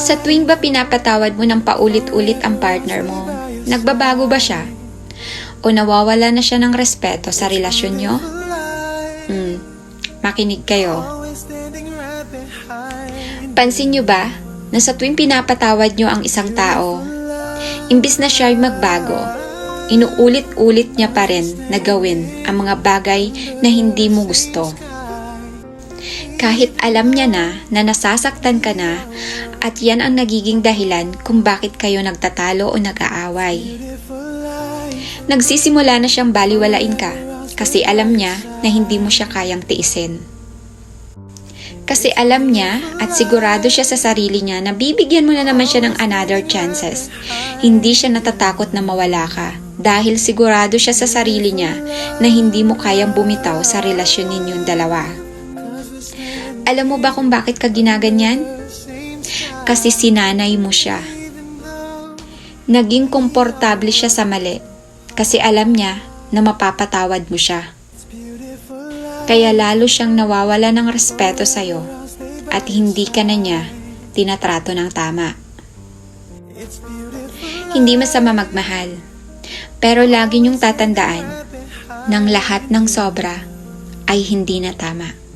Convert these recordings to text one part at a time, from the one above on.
Sa tuwing ba pinapatawad mo ng paulit-ulit ang partner mo, nagbabago ba siya? O nawawala na siya ng respeto sa relasyon nyo? Hmm, makinig kayo. Pansin nyo ba na sa tuwing pinapatawad nyo ang isang tao, imbis na siya ay magbago, inuulit-ulit niya pa rin na gawin ang mga bagay na hindi mo gusto. Kahit alam niya na na nasasaktan ka na at yan ang nagiging dahilan kung bakit kayo nagtatalo o nag-aaway. Nagsisimula na siyang baliwalain ka kasi alam niya na hindi mo siya kayang tiisin. Kasi alam niya at sigurado siya sa sarili niya na bibigyan mo na naman siya ng another chances. Hindi siya natatakot na mawala ka dahil sigurado siya sa sarili niya na hindi mo kayang bumitaw sa relasyon ninyong dalawa. Alam mo ba kung bakit ka ginaganyan? Kasi sinanay mo siya. Naging komportable siya sa mali kasi alam niya na mapapatawad mo siya. Kaya lalo siyang nawawala ng respeto sa'yo at hindi ka na niya tinatrato ng tama. Hindi masama magmahal, pero lagi niyong tatandaan ng lahat ng sobra ay hindi na tama.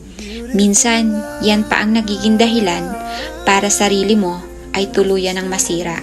Minsan, yan pa ang nagiging dahilan para sarili mo ay tuluyan ng masira.